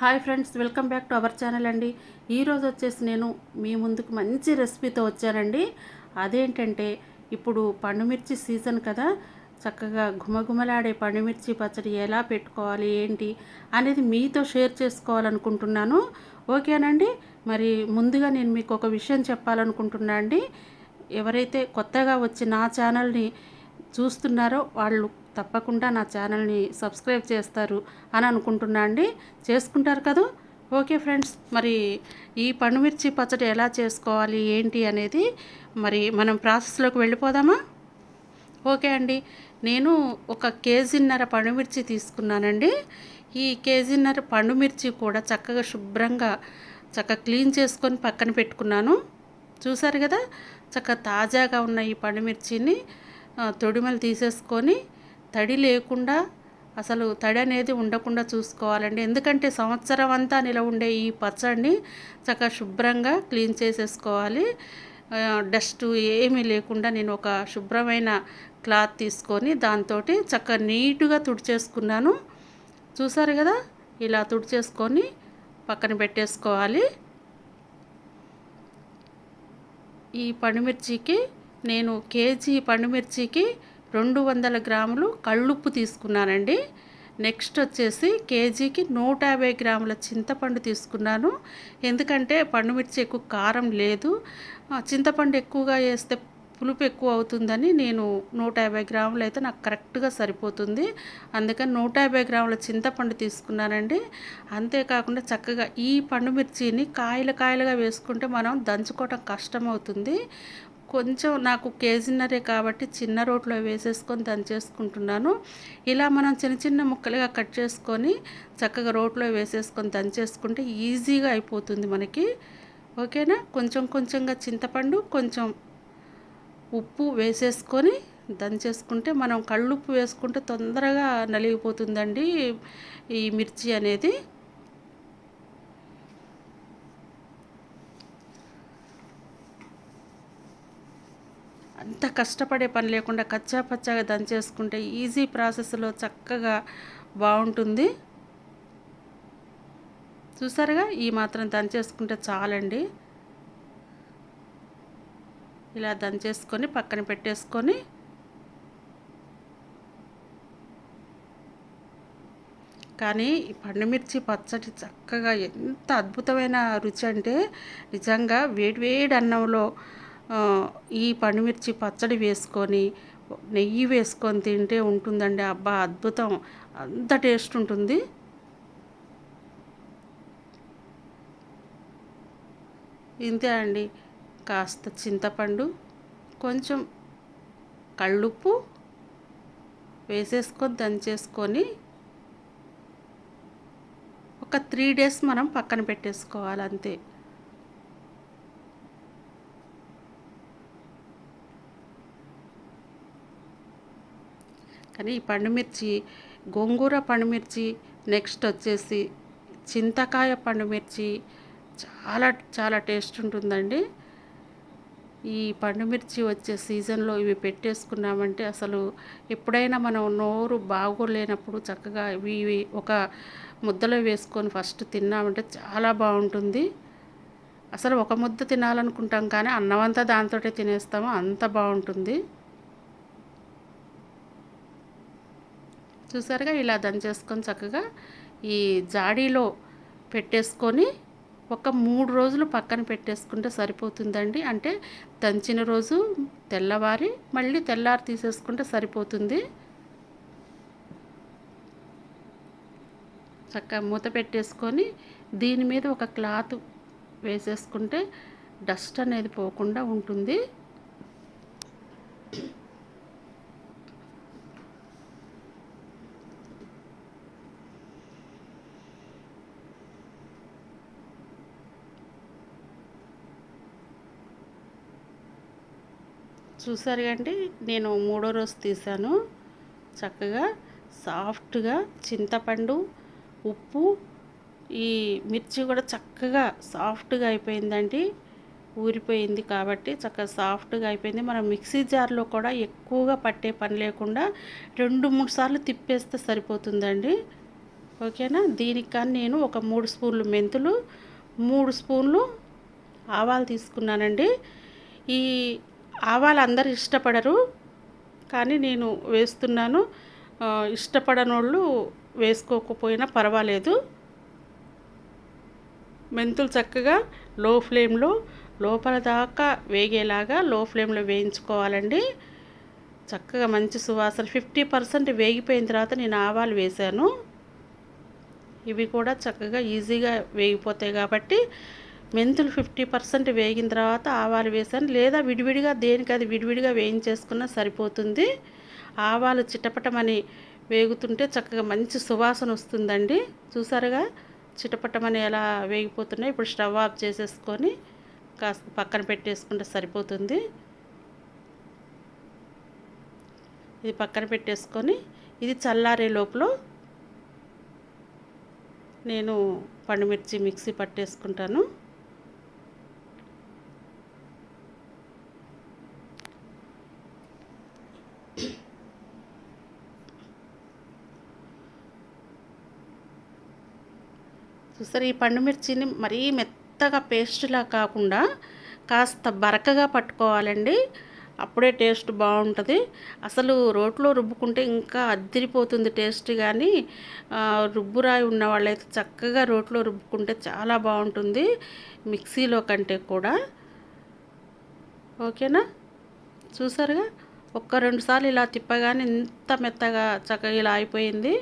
Hi friends welcome back to our channel అండి. ఈరోజు వచ్చేసి నేను మీ ముందుకు మంచి రెసిపీతో వచ్చానండి. అదేంటంటే ఇప్పుడు పండుమిర్చి సీజన్ కదా చక్కగా గుమగుమలాడే పండుమిర్చి పచ్చడి ఎలా పెట్టుకోవాలి ఏంటి అనేది మీతో షేర్ చేసుకోవాలనుకుంటున్నాను. ఓకేనండి? మరి ముందుగా నేను మీకు ఒక విషయం చెప్పాలనుకుంటున్నా అండి ఎవరైతే కొత్తగా వచ్చి నా ఛానల్ని చూస్తున్నారో వాళ్ళు తప్పకుండా నా ఛానల్ని సబ్స్క్రైబ్ చేస్తారు అని అనుకుంటున్నా అండి. చేసుకుంటారు కదా? ఓకే ఫ్రెండ్స్ మరి ఈ పండుమిర్చి పచ్చడి ఎలా చేసుకోవాలి ఏంటి అనేది మరి మనం ప్రాసెస్లోకి వెళ్ళిపోదామా? ఓకే అండి నేను ఒక కేజీన్నర పండుమిర్చి తీసుకున్నానండి. ఈ కేజీన్నర పండుమిర్చి కూడా చక్కగా శుభ్రంగా చక్కగా క్లీన్ చేసుకొని పక్కన పెట్టుకున్నాను. చూసారు కదా చక్కగా తాజాగా ఉన్న ఈ పండుమిర్చిని తొడిమలు తీసేసుకొని తడి లేకుండా అసలు తడి అనేది ఉండకుండా చూసుకోవాలండి. ఎందుకంటే సంవత్సరం అంతా నిలవ ఉండే ఈ పచ్చడిని చక్కగా శుభ్రంగా క్లీన్ చేసేసుకోవాలి. డస్ట్ ఏమీ లేకుండా నేను ఒక శుభ్రమైన క్లాత్ తీసుకొని దాంతో చక్కగా నీట్గా తుడిచేసుకున్నాను. చూసారు కదా? ఇలా తుడిచేసుకొని పక్కన పెట్టేసుకోవాలి. ఈ పండుమిర్చికి నేను కేజీ పండుమిర్చికి రెండు వందల గ్రాములు కళ్ళుప్పు తీసుకున్నానండి. నెక్స్ట్ వచ్చేసి కేజీకి నూట యాభై గ్రాముల చింతపండు తీసుకున్నాను. ఎందుకంటే పండుమిర్చి ఎక్కువ కారం లేదు. చింతపండు ఎక్కువగా వేస్తే పులుపు ఎక్కువ అవుతుందని నేను నూట యాభై గ్రాములు అయితే నాకు కరెక్ట్గా సరిపోతుంది. అందుకని నూట యాభై గ్రాముల చింతపండు తీసుకున్నానండి. అంతేకాకుండా చక్కగా ఈ పండుమిర్చిని కాయలు కాయలుగా వేసుకుంటే మనం దంచుకోవటం కష్టమవుతుంది. కొంచెం నాకు కేజీన్నరే కాబట్టి చిన్న రోట్లో వేసేసుకొని దంచేసుకుంటున్నాను ఇలా మనం చిన్న చిన్న ముక్కలుగా కట్ చేసుకొని చక్కగా రోట్లో వేసేసుకొని దంచేసుకుంటే ఈజీగా అయిపోతుంది మనకి. ఓకేనా? కొంచెం కొంచెంగా చింతపండు కొంచెం ఉప్పు వేసేసుకొని దంచేసుకుంటే మనం కళ్ళుప్పు వేసుకుంటే తొందరగా నలిగిపోతుందండి ఈ మిర్చి అనేది. అంత కష్టపడే పని లేకుండా కచ్చా పచ్చాగా దంచేసుకుంటే ఈజీ ప్రాసెస్లో చక్కగా బాగుంటుంది. చూసారుగా? ఈ మాత్రం దంచేసుకుంటే చాలండి. ఇలా దంచేసుకొని పక్కన పెట్టేసుకొని కానీ ఈ పండుమిర్చి పచ్చడి చక్కగా ఎంత అద్భుతమైన రుచి అంటే నిజంగా వేడివేడి అన్నంలో ఈ పండుమిర్చి పచ్చడి వేసుకొని నెయ్యి వేసుకొని తింటే ఉంటుందండి. అబ్బా అద్భుతం. అంత టేస్ట్ ఉంటుంది. ఇంతే అండి. కాస్త చింతపండు కొంచెం కళ్ళుప్పు వేసేసుకొని దంచేసుకొని ఒక త్రీ డేస్ మనం పక్కన పెట్టేసుకోవాలి అంతే. కానీ ఈ పండుమిర్చి గోంగూర పండుమిర్చి నెక్స్ట్ వచ్చేసి చింతకాయ పండుమిర్చి చాలా చాలా టేస్ట్ ఉంటుందండి. ఈ పండుమిర్చి వచ్చే సీజన్లో ఇవి పెట్టేసుకున్నామంటే అసలు ఎప్పుడైనా మనం నోరు బాగోలేనప్పుడు చక్కగా ఇవి ఒక ముద్దలో వేసుకొని ఫస్ట్ తిన్నామంటే చాలా బాగుంటుంది. అసలు ఒక ముద్ద తినాలనుకుంటాం కానీ అన్నం అంతా దాంతో తినేస్తాము అంత బాగుంటుంది. చూసారుగా? ఇలా దంచేసుకొని చక్కగా ఈ జాడీలో పెట్టేసుకొని ఒక మూడు రోజులు పక్కన పెట్టేసుకుంటే సరిపోతుందండి. అంటే దంచిన రోజు తెల్లవారి మళ్ళీ తెల్లారి తీసేసుకుంటే సరిపోతుంది. చక్కగా మూత పెట్టేసుకొని దీని మీద ఒక క్లాత్ వేసేసుకుంటే డస్ట్ అనేది పోకుండా ఉంటుంది. చూసారు కండి నేను మూడో రోజు తీసాను చక్కగా సాఫ్ట్గా చింతపండు ఉప్పు ఈ మిర్చి కూడా చక్కగా సాఫ్ట్గా అయిపోయిందండి. ఊరిపోయింది కాబట్టి చక్కగా సాఫ్ట్గా అయిపోయింది. మనం మిక్సీ జార్లో కూడా ఎక్కువగా పట్టే పని లేకుండా రెండు మూడు సార్లు తిప్పేస్తే సరిపోతుందండి. ఓకేనా? దీనికి కానీ నేను ఒక మూడు స్పూన్లు మెంతులు మూడు స్పూన్లు ఆవాలు తీసుకున్నానండి. ఈ ఆవాలు అందరు ఇష్టపడరు కానీ నేను వేస్తున్నాను. ఇష్టపడనోళ్ళు వేసుకోకపోయినా పర్వాలేదు. మెంతులు చక్కగా లో ఫ్లేమ్లో లోపల దాకా వేగేలాగా లో ఫ్లేమ్లో వేయించుకోవాలండి. చక్కగా మంచి సువాసన ఫిఫ్టీ పర్సెంట్ వేగిపోయిన తర్వాత నేను ఆవాలు వేశాను. ఇవి కూడా చక్కగా ఈజీగా వేగిపోతాయి కాబట్టి మెంతులు ఫిఫ్టీ పర్సెంట్ వేగిన తర్వాత ఆవాలు వేసాను. లేదా విడివిడిగా దేనికి అది విడివిడిగా వేయించేసుకున్నా సరిపోతుంది. ఆవాలు చిటపటమని వేగుతుంటే చక్కగా మంచి సువాసన వస్తుందండి. చూసారుగా చిటపటమని ఎలా వేగిపోతున్నాయి ఇప్పుడు స్టవ్ ఆఫ్ చేసేసుకొని కాస్త పక్కన పెట్టేసుకుంటే సరిపోతుంది. ఇది పక్కన పెట్టేసుకొని ఇది చల్లారే లోపల నేను పండుమిర్చి మిక్సీ పట్టేసుకుంటాను. చూసారు ఈ పండుమిర్చిని మరీ మెత్తగా పేస్ట్లా కాకుండా కాస్త బరకగా పట్టుకోవాలండి. అప్పుడే టేస్ట్ బాగుంటుంది. అసలు రోట్లో రుబ్బుకుంటే ఇంకా అద్దిరిపోతుంది టేస్ట్ కానీ రుబ్బురాయి ఉన్న వాళ్ళైతే చక్కగా రోట్లో రుబ్బుకుంటే చాలా బాగుంటుంది మిక్సీలో కంటే కూడా. ఓకేనా? చూసారుగా? ఒక్క రెండు సార్లు ఇలా తిప్పగానే ఇంత మెత్తగా చక్కగా ఇలా అయిపోయింది.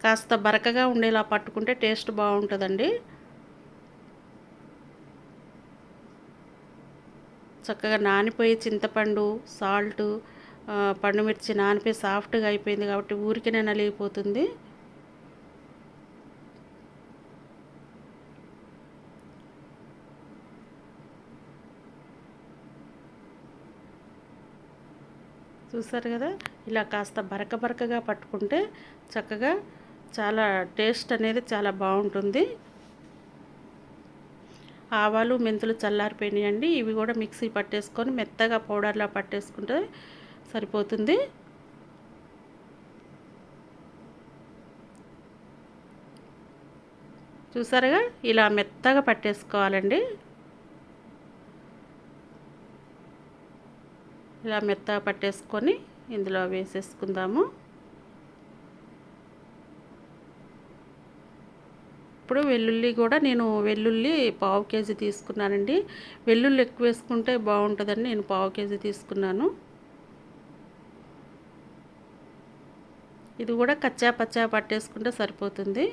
కాస్త బరకగా ఉండేలా పట్టుకుంటే టేస్ట్ బాగుంటుందండి. చక్కగా నానిపోయి చింతపండు సాల్ట్ పండుమిర్చి నానిపోయి సాఫ్ట్గా అయిపోయింది కాబట్టి ఊరికినే నలిగిపోతుంది చూసారు కదా? ఇలా కాస్త బరక బరకగా పట్టుకుంటే చక్కగా చాలా టేస్ట్ అనేది చాలా బాగుంటుంది. ఆవాలు మెంతులు చల్లారిపోయినాయండి. ఇవి కూడా మిక్సీ పట్టేసుకొని మెత్తగా పౌడర్లా పట్టేసుకుంటే సరిపోతుంది. చూసారుగా? ఇలా మెత్తగా పట్టేసుకోవాలండి. ఇలా మెత్తగా పట్టేసుకొని ఇందులో వేసేసుకుందాము. ఇప్పుడు వెల్లుల్లి కూడా నేను వెల్లుల్లి పావు కేజీ తీసుకున్నానండి. వెల్లుల్లి ఎక్కువ వేసుకుంటే బాగుంటుందని నేను పావు కేజీ తీసుకున్నాను. ఇది కూడా కచ్చా పచ్చా పట్టేసుకుంటే సరిపోతుంది.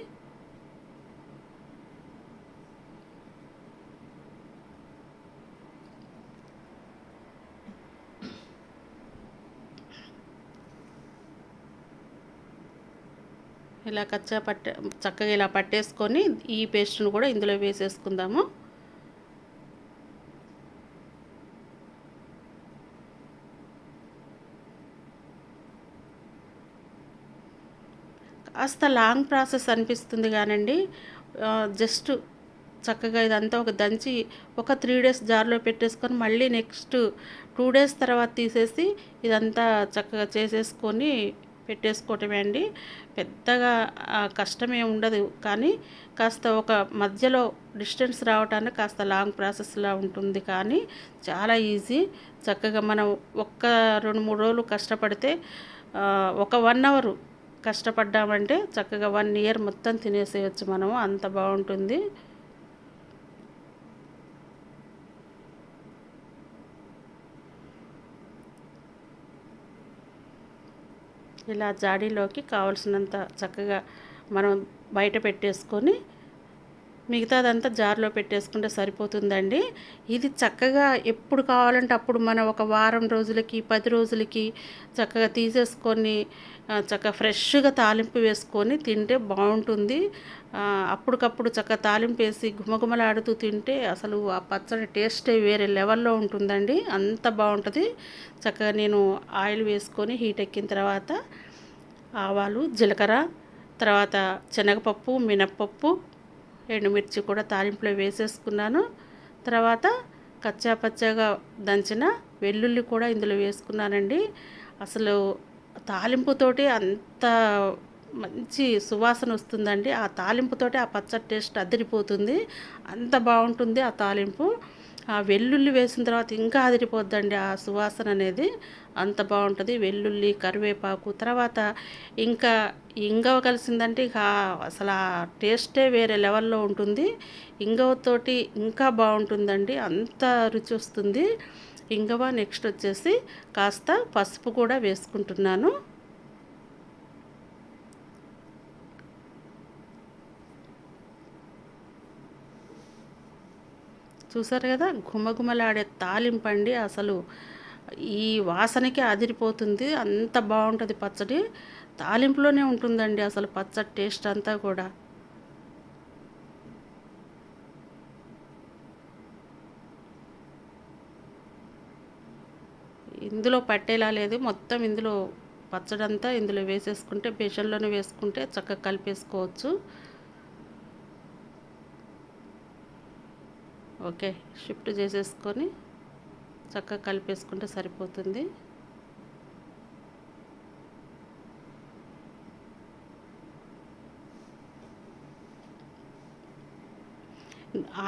ఇలా కచ్చా పట్టే చక్కగా ఇలా పట్టేసుకొని ఈ పేస్ట్ను కూడా ఇందులో వేసేసుకుందాము. కాస్త లాంగ్ ప్రాసెస్ అనిపిస్తుంది కానండి. జస్ట్ చక్కగా ఇదంతా ఒక దంచి ఒక త్రీ డేస్ జార్లో పెట్టేసుకొని మళ్ళీ నెక్స్ట్ టూ డేస్ తర్వాత తీసేసి ఇదంతా చక్కగా చేసేసుకొని పెట్టేసుకోవటమే అండి. పెద్దగా కష్టమే ఉండదు. కానీ కాస్త ఒక మధ్యలో డిస్టెన్స్ రావటానికి కాస్త లాంగ్ ప్రాసెస్లా ఉంటుంది. కానీ చాలా ఈజీ. చక్కగా మనం ఒక్క రెండు మూడు రోజులు కష్టపడితే ఒక వన్ అవర్ కష్టపడ్డామంటే చక్కగా వన్ ఇయర్ మొత్తం తినేసేయచ్చు మనము. అంత బాగుంటుంది. ఇలా జాడీలోకి కావలసినంత చక్కగా మనం బయట పెట్టేసుకొని మిగతాదంతా జార్లో పెట్టేసుకుంటే సరిపోతుందండి. ఇది చక్కగా ఎప్పుడు కావాలంటే అప్పుడు మనం ఒక వారం రోజులకి పది రోజులకి చక్కగా తీసేసుకొని చక్కగా ఫ్రెష్గా తాలింపు వేసుకొని తింటే బాగుంటుంది. అప్పటికప్పుడు చక్కగా తాలింపు వేసి గుమగుమలాడుతూ తింటే అసలు ఆ పచ్చడి టేస్టే వేరే లెవెల్లో ఉంటుందండి. అంత బాగుంటుంది. చక్కగా నేను ఆయిల్ వేసుకొని హీట్ ఎక్కిన తర్వాత ఆవాలు జీలకర్ర తర్వాత శనగపప్పు మినప్పప్పు ఎండుమిర్చి కూడా తాలింపులో వేసేసుకున్నాను. తర్వాత కచ్చా పచ్చాగా దంచిన వెల్లుల్లి కూడా ఇందులో వేసుకున్నానండి. అసలు తాలింపుతోటి అంత మంచి సువాసన వస్తుందండి. ఆ తాలింపుతోటి ఆ పచ్చడి టేస్ట్ అదిరిపోతుంది. అంత బాగుంటుంది ఆ తాలింపు. ఆ వెల్లుల్లి వేసిన తర్వాత ఇంకా అదిరిపోద్దండి. ఆ సువాసన అనేది అంత బాగుంటుంది. వెల్లుల్లి కరివేపాకు తర్వాత ఇంకా ఇంగవ కలిసిందంటే ఇక అసలు ఆ టేస్టే వేరే లెవెల్లో ఉంటుంది. ఇంగవతోటి ఇంకా బాగుంటుందండి. అంత రుచి వస్తుంది. ఇంగవ నెక్స్ట్ వచ్చేసి కాస్త పసుపు కూడా వేసుకుంటున్నాను. చూసారు కదా? గుమగుమలాడే తాలింపండి అసలు. ఈ వాసనకి అదిరిపోతుంది. అంత బాగుంటుంది పచ్చడి. తాలింపులోనే ఉంటుందండి అసలు పచ్చడి టేస్ట్ అంతా కూడా. ఇందులో పట్టేలా లేదు. మొత్తం ఇందులో పచ్చడంతా ఇందులో వేసేసుకుంటే బేషన్లోనే వేసుకుంటే చక్కగా కలిపేసుకోవచ్చు. ఓకే షిఫ్ట్ చేసేసుకొని చక్కగా కలిపేసుకుంటే సరిపోతుంది.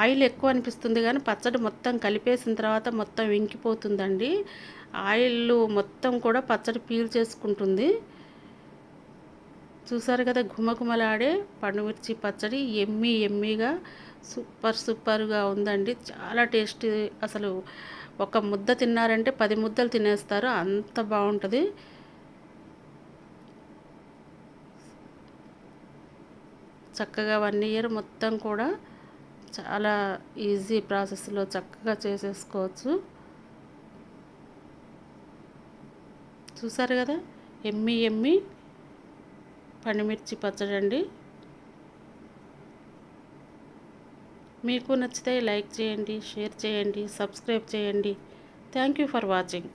ఆయిల్ ఎక్కువ అనిపిస్తుంది కానీ పచ్చడి మొత్తం కలిపేసిన తర్వాత మొత్తం ఇంకిపోతుందండి. ఆయిల్ మొత్తం కూడా పచ్చడి పీల్ చేసుకుంటుంది. చూసారు కదా ఘుమఘుమలాడే పండుమిర్చి పచ్చడి ఎమ్మి ఎమ్మిగా సూపర్ సూపర్గా ఉందండి. చాలా టేస్టీ అసలు ఒక ముద్ద తిన్నారంటే పది ముద్దలు తినేస్తారు. అంత బాగుంటుంది. చక్కగా వన్ ఇయర్ మొత్తం కూడా చాలా ఈజీ ప్రాసెస్లో చక్కగా చేసేసుకోవచ్చు. చూసారు కదా? ఎమ్మి ఎమ్మి పనిమిర్చి పచ్చడి అండి మీకు నచ్చితే లైక్ చేయండి షేర్ చేయండి సబ్స్క్రైబ్ చేయండి. Thank you for watching